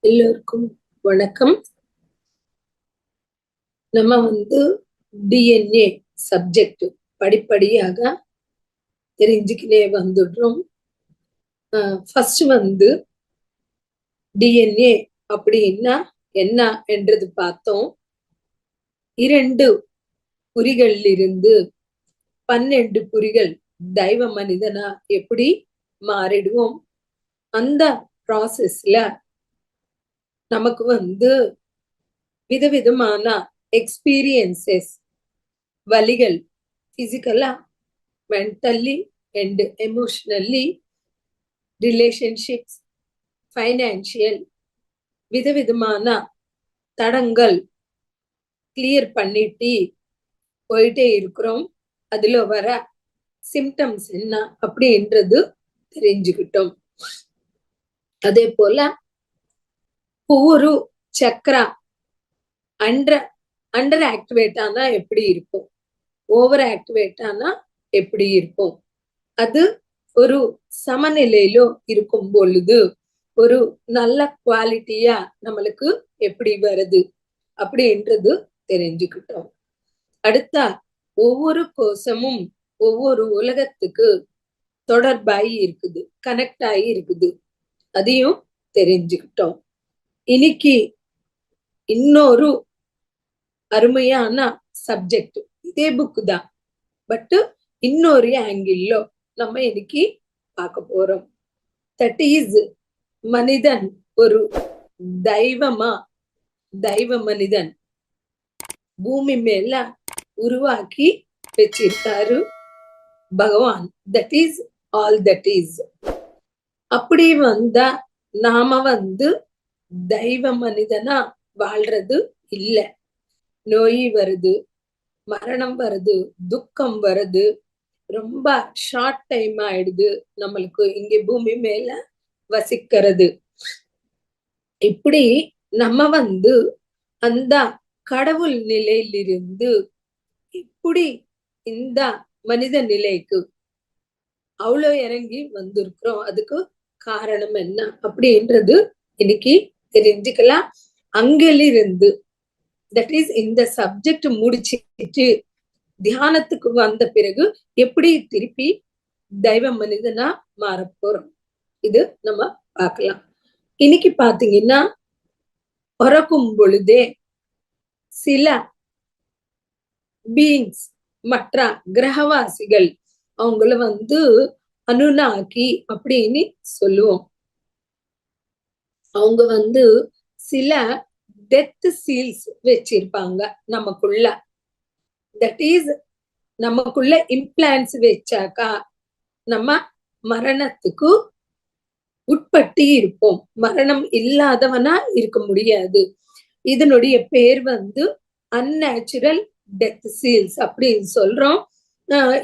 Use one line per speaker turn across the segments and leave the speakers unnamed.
எல்லோருக்கும் வணக்கம். நம்ம வந்து டிஎன்ஏ சப்ஜெக்ட் படிப்படியாக தெரிஞ்சுக்கினே வந்துடுறோம். ஃபர்ஸ்ட் வந்து டிஎன்ஏ அப்படின்னா என்ன என்றது பார்த்தோம். இரண்டு புரிகளிலிருந்து பன்னெண்டு புரிகள் தெய்வ மனிதனா எப்படி மாறிடுவோம். அந்த ப்ராசஸ்ல நமக்கு வந்து விதவிதமான எக்ஸ்பீரியன்சஸ் வலிகள் பிசிக்கலா mentally and emotionally relationships financial விதவிதமான தடங்கள் கிளியர் பண்ணிட்டு போயிட்டே இருக்கிறோம். அதுல வர சிம்டம்ஸ் என்ன அப்படின்றது தெரிஞ்சுக்கிட்டோம். அதே போல பூரு சக்கரா அண்டர் அண்டர் ஆக்டிவேட் ஆனா எப்படி இருக்கும்? ஓவர் ஆக்டிவேட் ஆனா எப்படி இருக்கும்? அது ஒரு சமநிலையிலோ இருக்கும் பொழுது ஒரு நல்ல குவாலிட்டியா நம்மளுக்கு எப்படி வருது? அப்படின்றது தெரிஞ்சுக்கிட்டோம். அடுத்தா ஒவ்வொரு கோஷமும் ஒவ்வொரு உலகத்துக்கு தொடர்பாகி இருக்குது கனெக்ட் ஆகி இருக்குது. அதையும் தெரிஞ்சுக்கிட்டோம். இன்னைக்கு இன்னொரு அருமையான சப்ஜெக்ட் இதே புக்கு தான். பட் இன்னொரு ஆங்கிள் நம்ம இன்னைக்கு பார்க்க போறோம். தட் இஸ் மனிதன் ஒரு தெய்வமா? தெய்வ மனிதன் பூமி மேல உருவாக்கி வச்சிருக்காரு பகவான். That is all that is அப்படி வந்தா நாம வந்து தெய்வ மனிதனா வாழ்றது இல்ல. நோய் வருது மரணம் வருது துக்கம் வருது ரொம்ப ஷார்ட் டைம் ஆயிடுது நம்மளுக்கு இங்க பூமி மேல வசிக்கிறது. இப்படி நம்ம வந்து அந்த கடவுள் நிலையிலிருந்து இப்படி இந்த மனித நிலைக்கு அவ்வளோ இறங்கி வந்திருக்கிறோம். அதுக்கு காரணம் என்ன அப்படின்றது இன்னைக்கு தெரிஞ்சுக்கலாம். அங்கிலிருந்து தட் இஸ் இந்த சப்ஜெக்ட் முடிச்சிட்டு தியானத்துக்கு வந்த பிறகு எப்படி திருப்பி தெய்வ மனிதனா மாற போறோம்? இது நம்ம பார்க்கலாம். இன்னைக்கு பாத்தீங்கன்னா பிறக்கும் பொழுதே சில பீயிங்ஸ் மற்ற கிரகவாசிகள் அவங்கள வந்து அனுநாக்கி அப்படின்னு சொல்லுவோம். அவங்க வந்து சில டெத் சீல்ஸ் வச்சிருப்பாங்க நமக்குள்ள. தட் இஸ் நமக்குள்ள இம்ப்ளான்ஸ் வச்சாக்கா நம்ம மரணத்துக்கு உட்பட்டு இருப்போம். மரணம் இல்லாதவனா இருக்க முடியாது. இதனுடைய பேர் வந்து அந்நேச்சுரல் டெத் சீல்ஸ் அப்படின்னு சொல்றோம்.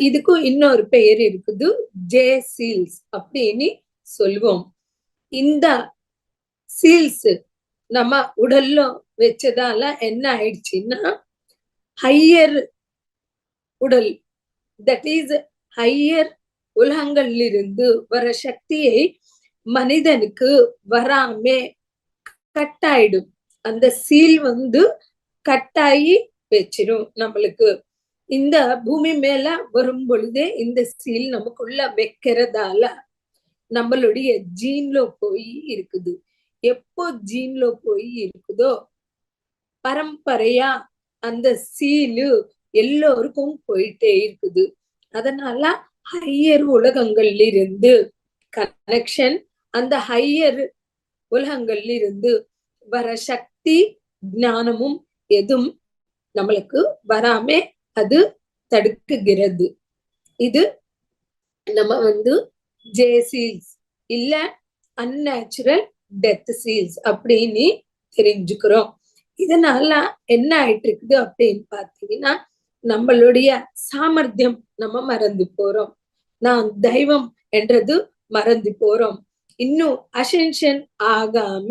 இதுக்கும் இன்னொரு பெயர் இருக்குது. ஜே சீல்ஸ் அப்படின்னு சொல்லுவோம் இந்த சீல்ஸ் நம்ம உடல்ல வச்சதால என்ன ஆயிடுச்சுன்னா ஹையர் உடல் தட் இஸ் ஹையர் உலகங்களிலிருந்து வர சக்தியை மனிதனுக்கு வராமே கட்டாயிடும். அந்த சீல் வந்து கட்டாயி வச்சிரும் நம்மளுக்கு. இந்த பூமி மேல வரும் பொழுதே இந்த சீல் நமக்குள்ள வைக்கிறதால நம்மளுடைய ஜீன்ல போய் இருக்குது. எப்போ ஜீன்ல போய் இருக்குதோ பரம்பரையா அந்த சீலு எல்லோருக்கும் போயிட்டே இருக்குது. அதனால ஹையர் உலகங்கள்ல இருந்து கனெக்ஷன் அந்த ஹையர் உலகங்கள்ல இருந்து வர சக்தி ஞானமும் எதுவும் நம்மளுக்கு வராம அது தடுக்குகிறது. இது நம்ம வந்து ஜே சீல்ஸ் இல்ல அந்நேச்சுரல் டெத் சீல்ஸ் அப்படின்னு தெரிஞ்சுக்கிறோம். இதனால என்ன ஆயிட்டு இருக்குது அப்படின்னு பாத்தீங்கன்னா நம்மளுடைய சாமர்த்தியம் நம்ம மறந்து போறோம். நான் தெய்வம் என்றது மறந்து போறோம். இன்னும் அசென்ஷன் ஆகாம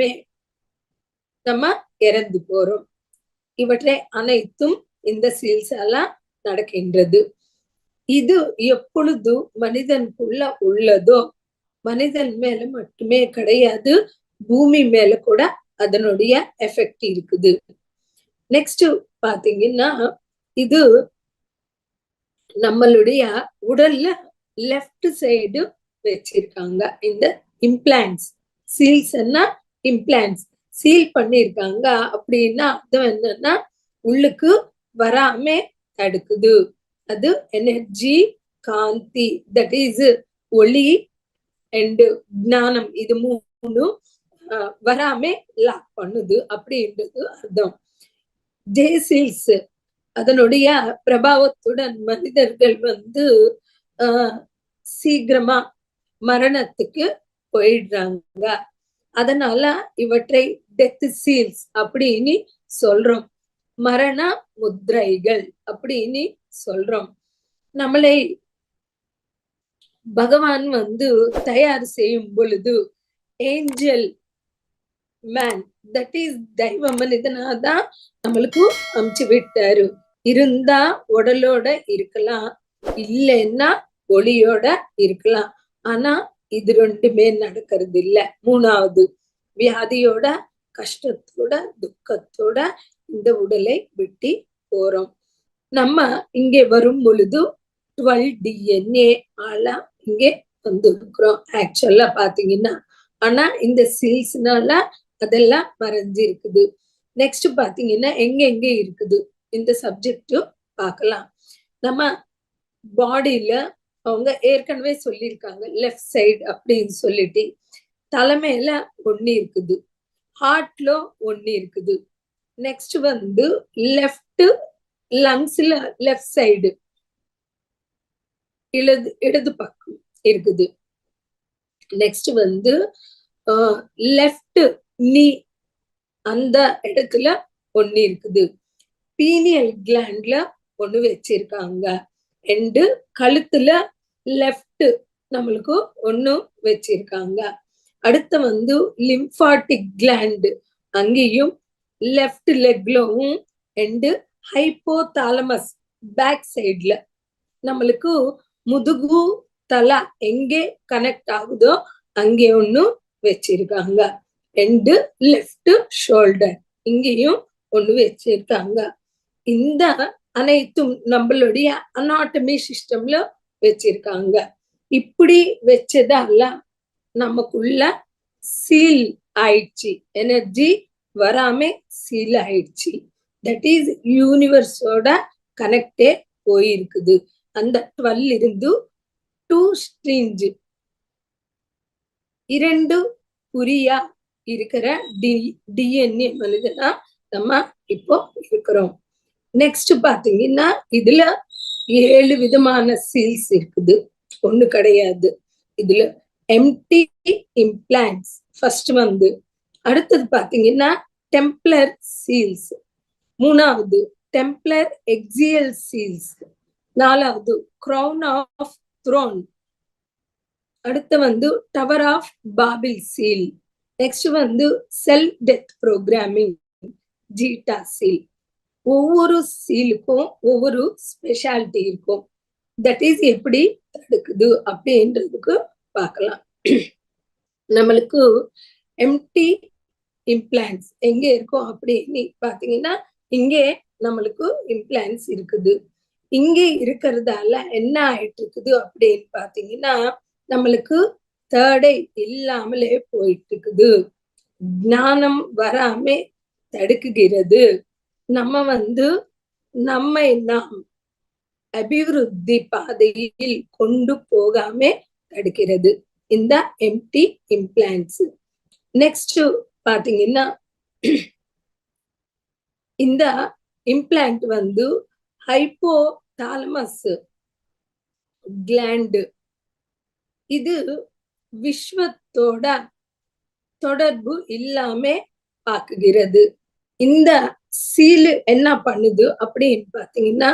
நம்ம இறந்து போறோம். இவற்றை அனைத்தும் இந்த சீல்ஸ் எல்லாம் நடக்கின்றது. இது எப்பொழுது மனிதனுக்குள்ள உள்ளதோ மனிதன் மேல மட்டுமே கிடையாது பூமி மேல கூட அதனுடைய எஃபெக்ட் இருக்குது. நெக்ஸ்ட் பாத்தீங்கன்னா இது நம்மளுடைய உடல்ல லெஃப்ட் சைடு வச்சிருக்காங்க. இந்த இம்ப்ளான்ஸ் சீல்ஸ் இம்ப்ளான்ஸ் சீல் பண்ணிருக்காங்க அப்படின்னா அது என்னன்னா உள்ளுக்கு வராம தடுக்குது. அது எனர்ஜி காந்தி. தட் இஸ் ஒளி அண்ட் ஞானம். இது மூணு வராம லாக் பண்ணுது அப்படின்றது அர்த்தம். ஜேசில்ஸ் அதனுடைய பிரபாவத்துடன் மனிதர்கள் வந்து ஆஹ் சீக்கிரமா மரணத்துக்கு போயிடுறாங்க. அதனால இவற்றை டெத் சீல்ஸ் அப்படின்னு சொல்றோம். மரண முத்ரைகள் அப்படின்னு சொல்றோம். நம்மளை பகவான் வந்து தயார் செய்யும் பொழுது ஏஞ்சல் மேன் தட் இஸ் தெய்வ மனிதனாதான் நம்மளுக்கு அமுச்சு விட்டாரு. இருந்தா உடலோட இருக்கலாம் இல்லைன்னா ஒளியோட இருக்கலாம். ஆனா இது ரெண்டுமே நடக்கிறது இல்ல. மூணாவது வியாதியோட கஷ்டத்தோட துக்கத்தோட இந்த உடலை வெட்டி போறோம். நம்ம இங்கே வரும் பொழுது டுவெல் டிஎன்ஏ ஆளா இங்கே வந்திருக்கிறோம். ஆக்சுவலா பாத்தீங்கன்னா ஆனா இந்த சீல்ஸ்னால அதெல்லாம் மறைஞ்சு இருக்குது நெக்ஸ்ட் பாத்தீங்கன்னா எங்க எங்க இருக்குது? இந்த சப்ஜெக்ட் பார்க்கலாம் நம்ம பாடியில அவங்க ஏற்கனவே சொல்லியிருக்காங்க லெஃப்ட் சைடு அப்படின்னு சொல்லிட்டு. தலைமையில ஒன்னு இருக்குது. ஹார்ட்ல ஒன்னு இருக்குது. நெக்ஸ்ட் வந்து லெஃப்ட் லங்ஸ்ல லெஃப்ட் சைடு இடது இடது பக்கம் இருக்குது. நெக்ஸ்ட் வந்து லெஃப்ட் நீ அந்த இடத்துல ஒண்ணு இருக்குது. பீனியல் கிளாண்ட்ல ஒண்ணு வச்சிருக்காங்க. ரெண்டு கழுத்துல லெஃப்ட் நம்மளுக்கு ஒண்ணு வச்சிருக்காங்க. அடுத்த வந்து லிம்பாட்டிக் கிளாண்டு அங்கேயும் லெஃப்ட் லெக்லவும் ரெண்டு ஹைப்போதாலமஸ் பேக் சைட்ல நம்மளுக்கு முதுகு தலை எங்கே கனெக்ட் ஆகுதோ அங்கே ஒன்று வச்சிருக்காங்க. ரெண்டு லெஃப்ட் ஷோல்டர் இங்கேயும் ஒன்று வச்சிருக்காங்க. இந்த அனைத்தும் நம்மளுடைய அனாட்டமி சிஸ்டம்ல வச்சிருக்காங்க. இப்படி வச்சதால நமக்குள்ள சீல் ஆயிடுச்சு. எனர்ஜி வராம சீல் ஆயிடுச்சு தட் இஸ் யூனிவர்ஸோட கனெக்டே போயிருக்குது. அந்த டுவெல் இருந்து டூ ஸ்ட்ரீஞ்ச் இரண்டு புரியா இருக்கிற டி டிஎன்ஏ மனிதனா நம்ம இப்போ இருக்கிறோம். நெக்ஸ்ட் பாத்தீங்கன்னா இதுல ஏழு விதமான சீல்ஸ் இருக்குது. ஒண்ணு கிடையாது. இதுல எம்டி இம்ப்ளான்ஸ் ஃபர்ஸ்ட் வந்து அடுத்தது பாத்தீங்கன்னா டெம்ப்ளர் சீல்ஸ். மூணாவது டெம்ப்ளர் எக்ஸியல் சீல்ஸ். நாலாவது க்ரௌன் ஆஃப் த்ரோன் அடுத்து வந்து tower of Babel seal next வந்து cell death programming zeta seal ஒவ்வொரு சீலுக்கும் ஒவ்வொரு ஸ்பெஷாலிட்டி இருக்கும். தட் இஸ் எப்படி தடுக்குது அப்படின்றதுக்கு பார்க்கலாம். நம்மளுக்கு எம்டி இம்ப்ளான்ஸ் எங்க இருக்கும் அப்படின்னு பாத்தீங்கன்னா இங்கே நம்மளுக்கு இம்ப்ளான்ஸ் இருக்குது. இங்கே இருக்கிறதால என்ன ஆயிட்டு இருக்குது அப்படின்னு பாத்தீங்கன்னா நம்மளுக்கு தேடை இல்லாமலே போயிட்டு இருக்குது ஞானம் வராம தடுக்குகிறது. நம்ம வந்து நம்மை நாம் அபிவிருத்தி பாதையில் கொண்டு போகாம தடுக்கிறது. இந்த எம்டி இம்ப்ளான்ஸ் நெக்ஸ்ட் பாத்தீங்கன்னா இந்த இம்ப்ளான்ட் வந்து ஹைப்போ தாலமஸ் கிளாண்டு இது விஸ்வத்தோட தொடர்பு இல்லாம பாக்குகிறது. இந்த சீலு என்ன பண்ணுது அப்படின்னு பாத்தீங்கன்னா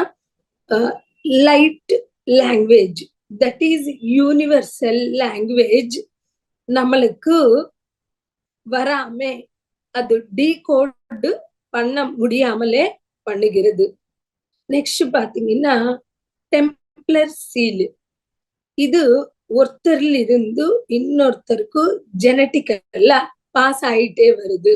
light language that is universal language நம்மளுக்கு வராம. அது டீகோடு பண்ண முடியாமலே பண்ணுகிறது. நெக்ஸ்ட் பாத்தீங்கன்னா டெம்ப்ளர் சீலு இது ஒருத்தர்ல இருந்து இன்னொருத்தருக்கு ஜெனட்டிக்கல்லா பாஸ் ஆயிட்டே வருது.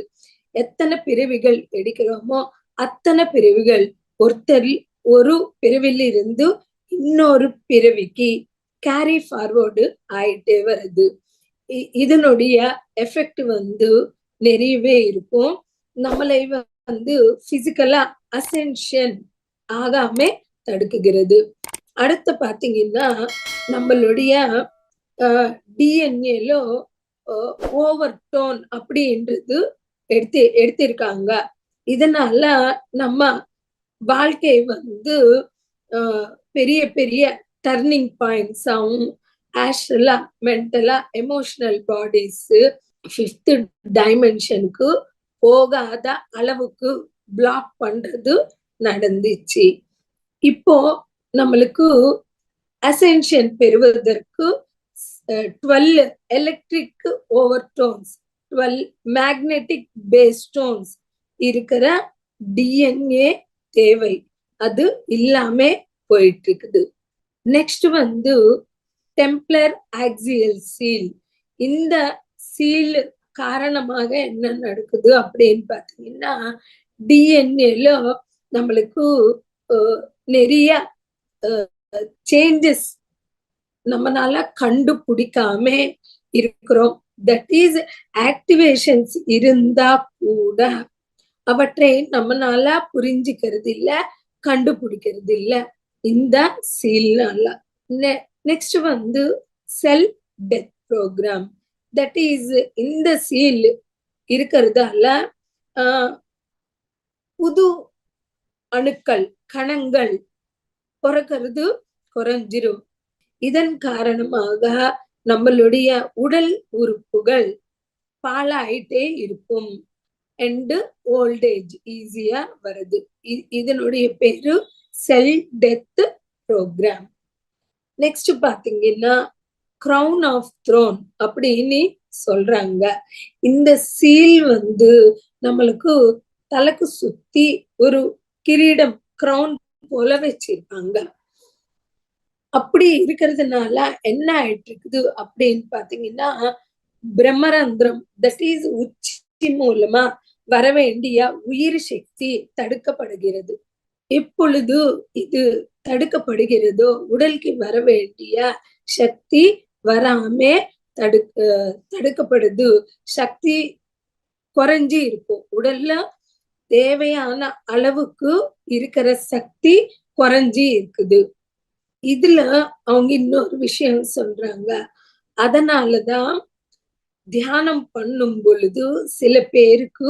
எத்தனை பிறவிகள் எடுக்கிறோமோ அத்தனை பிறவிகள் ஒருத்தர் ஒரு பிரிவில் இருந்து இன்னொரு பிறவிக்கு கேரி ஃபார்வர்டு ஆயிட்டே வருது. இதனுடைய எஃபெக்ட் வந்து நிறையவே இருக்கும். நம்மளை வந்து பிசிக்கலா அசென்ஷன் ஆகாம தடுக்குகிறது. அடுத்து பாத்தீங்கன்னா நம்மளுடைய டிஎன்ஏல ஓவர் டோன் அப்படின்றது எடுத்து எடுத்திருக்காங்க. இதனால நம்ம வாழ்க்கை வந்து பெரிய பெரிய டர்னிங் பாயிண்ட்ஸாகவும் ஆஸ்ட்ரலா மென்டலா எமோஷனல் பாடிஸ் ஃபிஃப்த் டைமென்ஷனுக்கு போகாத அளவுக்கு பிளாக் பண்றது நடந்துச்சு. இப்போ நம்மளுக்கு அசென்ஷன் பெறுவதற்கு twelve electric overtones twelve magnetic base tones இருக்கிற டிஎன்ஏ தேவை. அது இல்லாம போயிட்டு இருக்குது. நெக்ஸ்ட் வந்து டெம்ப்ளர் ஆக்சியல் சீல். இந்த சீல் காரணமாக என்ன நடக்குது அப்படின்னு பாத்தீங்கன்னா டிஎன்ஏல நம்மளுக்கு நிறைய சேஞ்சஸ் நம்மனால கண்டுபிடிக்காம இருக்கிறோம். தட் இஸ் ஆக்டிவேஷன்ஸ் இருந்தா கூட அவற்றை நம்மனால புரிஞ்சுக்கிறது இல்ல கண்டுபிடிக்கிறது இல்ல இந்த சீல்னால. நெக்ஸ்ட் வந்து cell death program that is இந்த சீல் இருக்கிறதால ஆஹ், புது அணுக்கள் கணங்கள் பிறக்கிறது குறைஞ்சிரும். இதன் காரணமாக நம்மளுடைய உடல் உறுப்புகள் பாழாயிட்டே இருக்கும். அண்டு ஓல்டேஜ் ஈஸியா வருது. இதனுடைய பேரு செல் டெத் ப்ரோக்ராம் நெக்ஸ்ட் பாத்தீங்கன்னா crown ஆஃப் த்ரோன் அப்படின்னு சொல்றாங்க. இந்த சீல் வந்து நம்மளுக்கு தலைக்கு சுத்தி ஒரு கிரீடம் crown போல வச்சிருப்பாங்க அப்படி இருக்கிறதுனால என்ன ஆயிட்டு இருக்குது அப்படின்னு பாத்தீங்கன்னா பிரம்மரந்திரம் தட் இஸ் உச்சி மூலமா வர வேண்டிய உயிர் சக்தி தடுக்கப்படுகிறது. எப்பொழுது இது தடுக்கப்படுகிறதோ உடலுக்கு வர வேண்டிய சக்தி வராம தடுக்க தடுக்கப்படுது. சக்தி குறைஞ்சி இருக்கும். உடல்ல தேவையான அளவுக்கு இருக்கிற சக்தி குறைஞ்சி இருக்குது. இதுல அவங்க இன்னொரு விஷயம் சொல்றாங்க. அதனாலதான் தியானம் பண்ணும் பொழுது சில பேருக்கு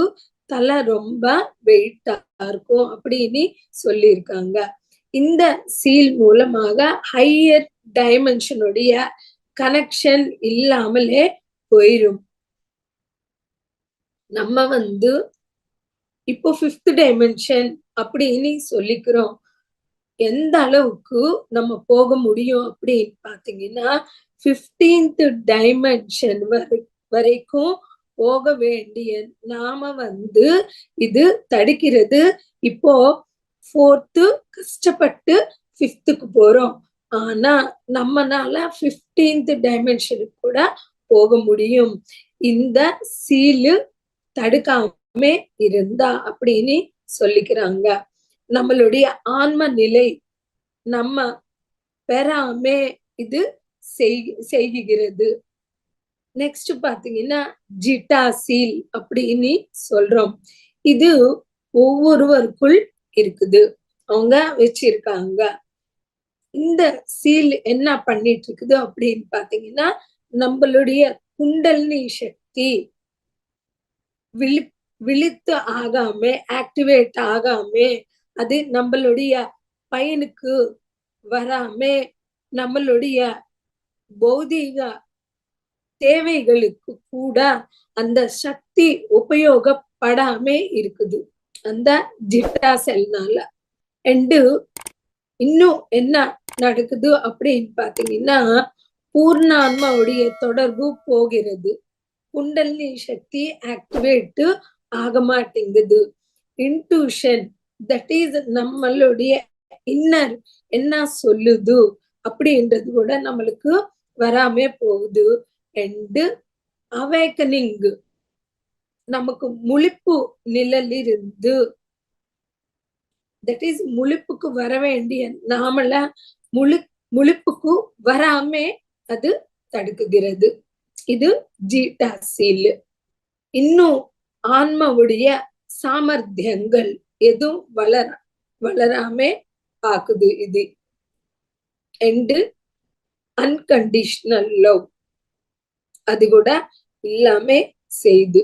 தலை ரொம்ப வெயிட்டா இருக்கும் அப்படின்னு சொல்லியிருக்காங்க. இந்த சீல் மூலமாக ஹையர் டைமென்ஷனுடைய கனெக்ஷன் இல்லாமலே போயிரும். நம்ம வந்து இப்போ ஃபிஃப்த் டைமென்ஷன் அப்படின்னு சொல்லிக்கிறோம். எந்த அளவுக்கு நம்ம போக முடியும் அப்படின்னு பாத்தீங்கன்னா பிப்டீன்த் டைமென்ஷன் வரை வரைக்கும் போக வேண்டிய நாம வந்து இது தடுக்கிறது. இப்போ ஃபோர்த்து கஷ்டப்பட்டு ஃபிஃப்த்துக்கு போறோம். ஆனா நம்மனால ஃபிஃப்டீன்த் டைமென்ஷனுக்கு கூட போக முடியும். இந்த சீலு தடுக்காம இருந்தா அப்படின்னு சொல்லிக்கிறாங்க. நம்மளுடைய ஆன்ம நிலை நம்ம பெறாமே இது செய்- செய்கிறது. நெக்ஸ்ட் பாத்தீங்கன்னா ஜிட்டா சீல் அப்படின்னு சொல்றோம். இது ஒவ்வொருவருக்குள் இருக்குது. அவங்க வச்சிருக்காங்க. இந்த சீல் என்ன பண்ணிட்டு இருக்குது அப்படின்னு பாத்தீங்கன்னா நம்மளுடைய குண்டலினி சக்தி விழி விழித்து ஆகாம ஆக்டிவேட் ஆகாம அது நம்மளுடைய பயனுக்கு வராம நம்மளுடைய பௌதீக தேவைகளுக்கு கூட அந்த சக்தி உபயோகப்படாம இருக்குது. அந்த ஜிட்டா செல்னால. அண்டு இன்னும் என்ன நடக்குது அப்படின்னு பாத்தீங்கன்னா பூர்ணான்மாவுடைய தொடர்பு போகிறது. குண்டலினி சக்தி ஆக்டிவேட் ஆக மாட்டேங்குது. இன்ட்யூஷன் தட் இஸ் நம்மளுடைய இன்னர் என்ன சொல்லுது அப்படின்றது கூட நம்மளுக்கு வராமே போகுது. அண்டு அவேக்கனிங் நமக்கு முழிப்பு நிழலிருந்து. தட் இஸ் முழிப்புக்கு வர வேண்டிய நாமள முழு முழிப்புக்கு வராமே அது தடுக்குகிறது. இது ஜீட்டாசில் இன்னும் ஆன்மாவுடைய சாமர்த்தியங்கள் எதுவும் வளர வளராமே ஆக்குது இது. அண்டு அன்கண்டிஷனல் லவ் அது கூட இல்லாம செய்து